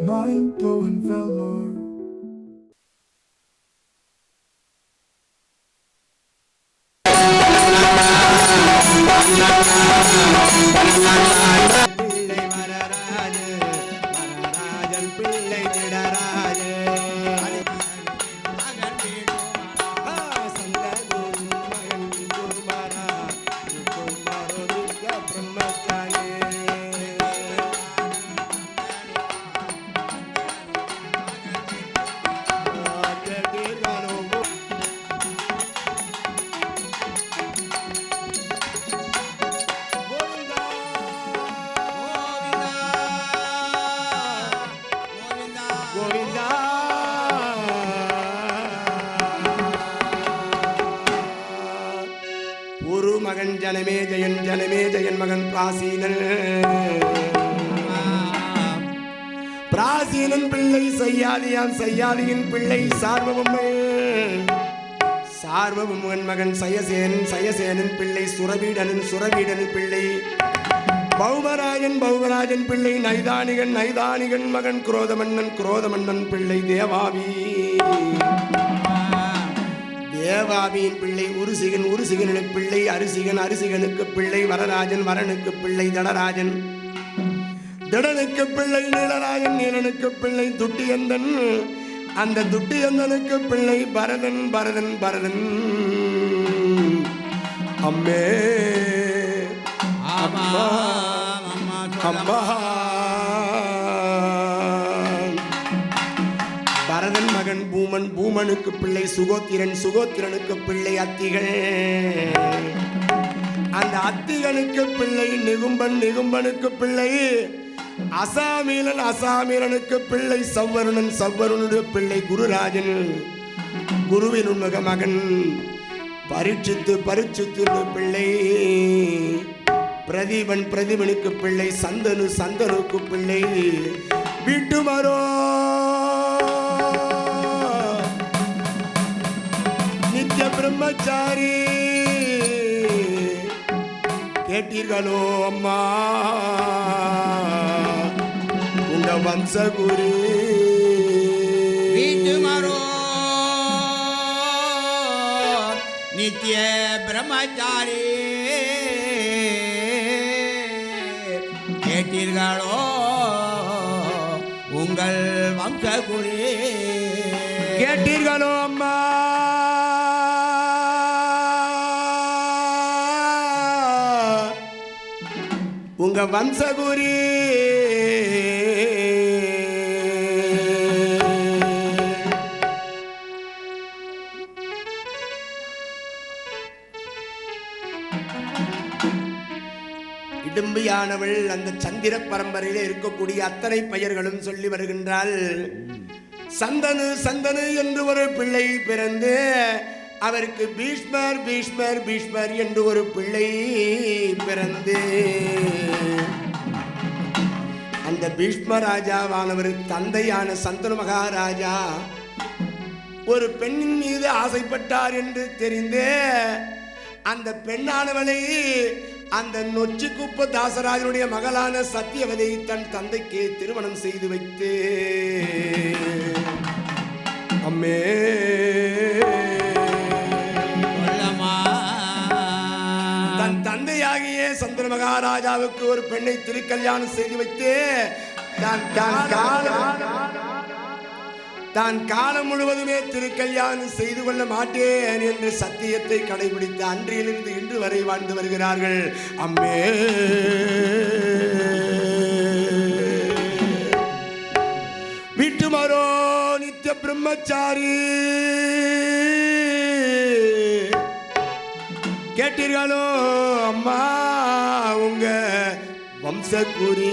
Mind blowing velour. மகன் ஜனமே ஜெயன் ஜனமே ஜெயன் மகன் பிராசீனன். பிராசீனன் பிள்ளை செய்யாதியான் செய்யாதியின் பிள்ளை சார்வபொம்மை சார்வபொம்மன் மகன் சயசேனன் சயசேனன் பிள்ளை சுரபீடனன் சுரவீடனின் பிள்ளை. பௌமராஜன் பௌமராஜன் பிள்ளை நைதானிகன் நைதானிகன் மகன் குரோதமன்னன் குரோதமன்னன் பிள்ளை தேவாவி தேவாவியின் பிள்ளை உருசிகன் உருசிகனுக்கு பிள்ளை அரிசிகன் அரிசிகனுக்கு பிள்ளை வரராஜன் வரனுக்கு பிள்ளை தடராஜன். திடனுக்கு பிள்ளை நீலராஜன் நீலனுக்கு பிள்ளை துட்டியந்தன். அந்த துட்டியந்தனுக்கு பிள்ளை பரதன் பரதன் பரதன். அம்மே. பூமன் பிள்ளை சுகோத்திரன் சுகோத்திரனுக்கு பிள்ளை அத்திகள். அந்த அத்திகனுக்கு பிள்ளை நிகும்பன் நிகும்பனுக்கு பிள்ளை அசாமீலன் அசாமீலனுக்கு பிள்ளை சவ்வருணன் சவ்வருனுடைய பிள்ளை குருராஜன் குருவின் உண்மக மகன் பரீட்சித்து பரீட்சித்து பிள்ளை பிரதீபன் பிரதீபனுக்கு பிள்ளை சந்தனு சந்தனுக்கு பிள்ளை வீட்டு பிரம்மச்சாரி கேட்டீர்களோ அம்மா? உங்க வம்சகுரு வீட்டு மரோ. நித்திய பிரம்மச்சாரி. கேட்டீர்களோ? உங்கள் வம்சகுரி கேட்டீர்களோ அம்மா? உங்க வம்சகுரி. இடும்பியானவள் அந்த சந்திர பரம்பரையில் இருக்கக்கூடிய அத்தனை பெயர்களும் சொல்லி வருகின்றாள். சந்தனு சந்தனு என்று ஒரு பிள்ளை பிறந்து அவருக்கு பீஷ்மர் பீஷ்மர் பீஷ்மர் என்று ஒரு பிள்ளை பிறந்து. அந்த பீஷ்ம ராஜாவானவர் தந்தையான சந்தனு மகாராஜா ஒரு பெண்ணின் மீது ஆசைப்பட்டார் என்று தெரிந்து அந்த பெண்ணானவளை அந்த நொச்சி குப்ப தாசராஜனுடைய மகளான சத்தியவதை தன் தந்தைக்கு திருமணம் செய்து வைத்து. அம்மே மகாராஜாவுக்கு ஒரு பெண்ணை திருக்கல்யாணம் செய்து வைத்து தான் தான் காலம் தான் காலம் முழுவதுமே திருக்கல்யாணம் செய்து கொள்ள மாட்டேன் என்று சத்தியத்தை கடைபிடித்து அன்றிலிருந்து இன்று வரை வாழ்ந்து வருகிறார்கள். அம்மே. வீட்டு மரோ நித்திய பிரம்மச்சாரி. கேட்டீர்களோ அம்மா உங்க வம்சக்குரி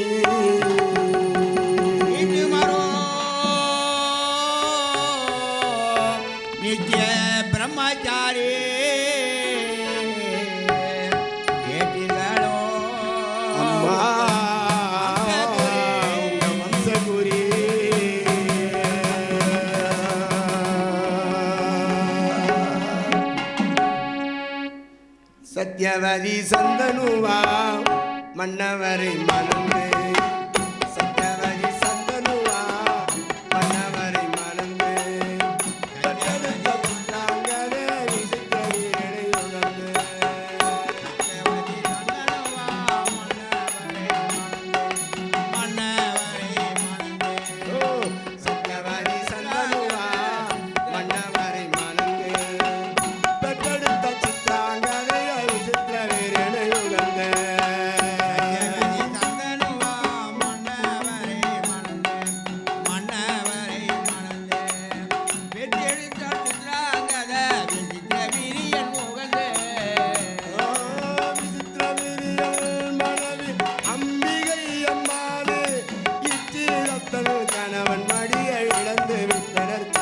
சத்யவதி சந்தனுவா மன்னவரை மனம் கணவன் மடியை இழந்து விட்டனர்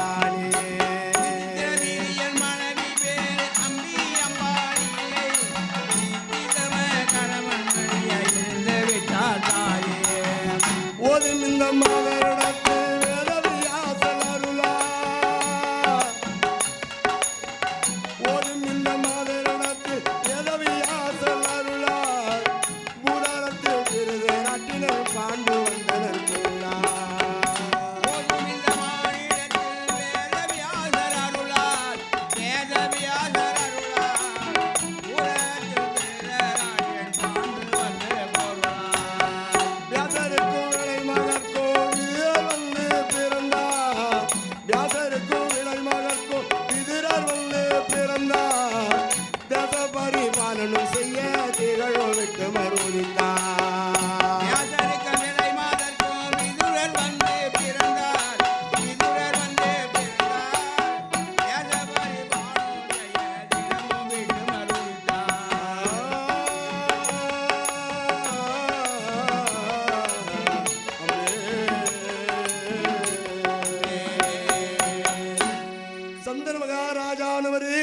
சந்தன மகாராஜானவரு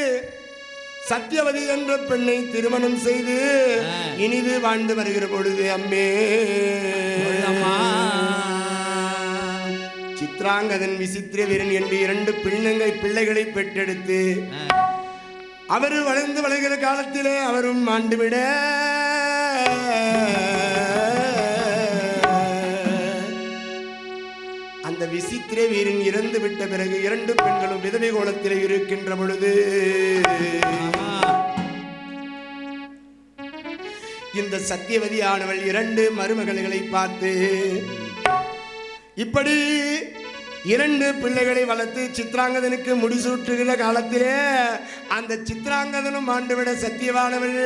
சத்தியவதி என்ற பெண்ணை திருமணம் செய்து. இனிது வாழ்ந்து வருகிற பொழுது அம்மே. சித்ராங்கதன் விசித்திர வீரன் என்று இரண்டு பிள்ளைங்களை பிள்ளைகளை பெற்றெடுத்து அவர் வளர்ந்து வளர்கிற காலத்திலே அவரும் ஆண்டுவிட அந்த விசித்திர வீரன் இறந்து விட்ட பிறகு இரண்டு பெண்களும் விதவை கோலத்திலே இருக்கின்ற பொழுது. இந்த சத்தியவதியானவள் இரண்டு மருமகள்களை பார்த்து இப்படி இரண்டு பிள்ளைகளை வளர்த்து சித்ராங்கதனுக்கு முடிசூட்டுகிற காலத்திலே அந்த சித்ராங்கதனும் ஆண்டுவிட சத்தியவானவள்.